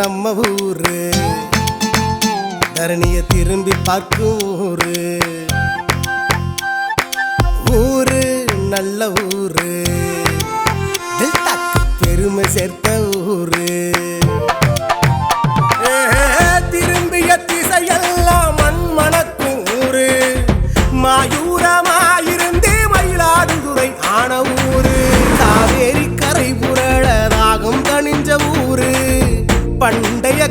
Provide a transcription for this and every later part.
நம்ம ஊரு. தரணியை திரும்பி பார்க்கும் ஊரு. ஊரு நல்ல ஊரு. பெருமை சேர்த்த ஊரு.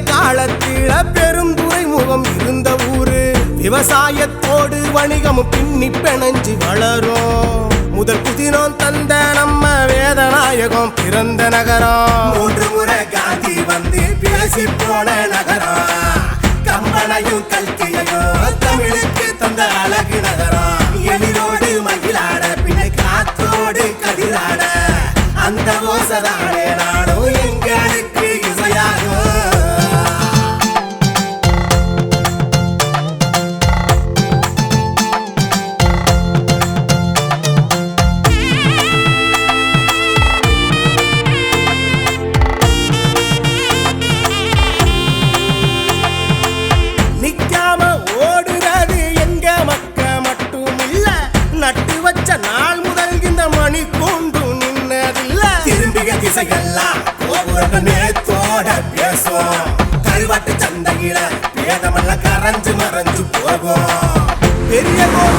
காலத்தில பெரும் துறைமுகம் இருந்த ஊரு. விவசாயத்தோடு வணிகமும் பின்னி பிணைஞ்சு வளரும். முதல் புதினம் தந்த நம்ம வேதநாயகம் பிறந்த நகரம். மூன்று முறை காந்தி வந்து பேசி போன நகரம். கம்பனையும் கல்கியையும் தமிழுக்கு தந்த அழகு நகரம். எழிலோடு மகிழாட பின்ன காத்தோடு கதிராட. அந்த ஓசதானே திரும்பிய திசையெல்லாம் கோபுரங்க நேத்தோட பேசும் கருவாட்டு சந்தையில பேதமெல்லாம் கரைஞ்சு மறைஞ்சு போகும் பெரிய கோபுரம்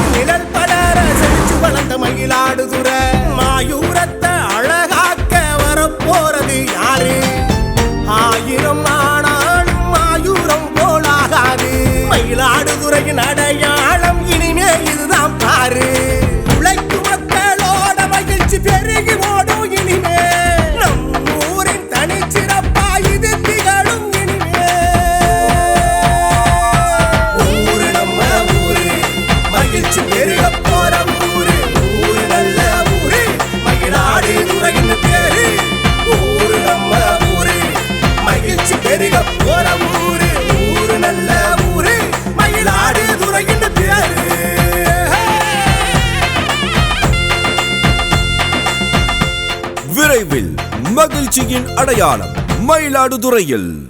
விரைவில் மகிழ்ச்சியின் அடையாளம் மயிலாடுதுறையில்.